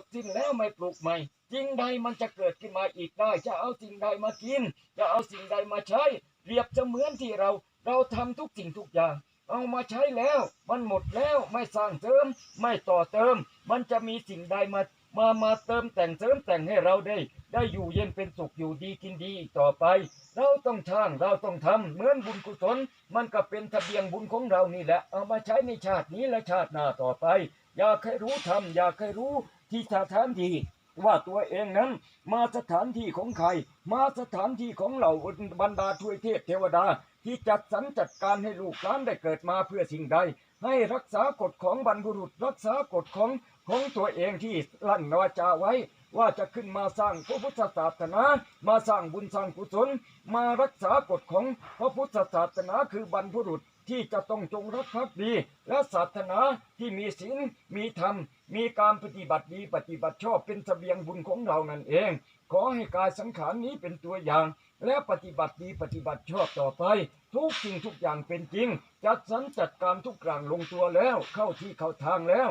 ดสิ้นแล้วไม่ปลูกใหม่สิ่งใดมันจะเกิดขึ้นมาอีกได้ จะเอาสิ่งใดมากิน จะเอาสิ่งใดมาใช้เปรียบเสมือนที่เราเราทำทุกสิ่งทุกอย่าง เอามาใช้แล้ว มันหมดแล้วไม่สร้างเสริม ไม่ต่อเติม มันจะมีสิ่งใดมามามาเติมแต่งเสริมแต่งให้เราได้ ได้อยู่เย็นเป็นสุขอยู่ดีกินดีอีกต่อไป เราต้องช่างเราต้องทำเหมือนบุญกุศล มันก็เป็นทะเบียงบุญของเรานี่แหละ เอามาใช้ในชาตินี้และชาติหน้าต่อไป อยากให้รู้ทำอยากให้รู้ ที่สถานที่ว่าตัวเองนั้นมาสถานที่ของใคร มาสถานที่ของเราบรรดาทวยเทพเทวดา ที่จัดสรรจัดการให้ลูกหลานได้เกิดมาเพื่อสิ่งใด ให้รักษากฎของบรรพบุรุษรักษากฎของของตัวเองที่ลั่นวาจาไว้ ว่าจะขึ้นมาสร้างพระพุทธศาสนา มาสร้างบุญสร้างกุศล มารักษากฎของพระพุทธศาสนาคือบรรพบุรุษที่จะต้องจงรักภักดี และศาสนาที่มีศีลมีธรรม มีการปฏิบัติดีปฏิบัติชอบเป็นเสบียงบุญของเรานั่นเอง ขอให้กายสังขารนี้เป็นตัวอย่าง และปฏิบัติดีปฏิบัติชอบต่อไป ทุกสิ่งทุกอย่างเป็นจริง จัดสรรจัดการทุกอย่างลงตัวแล้ว เข้าที่เข้าทางแล้ว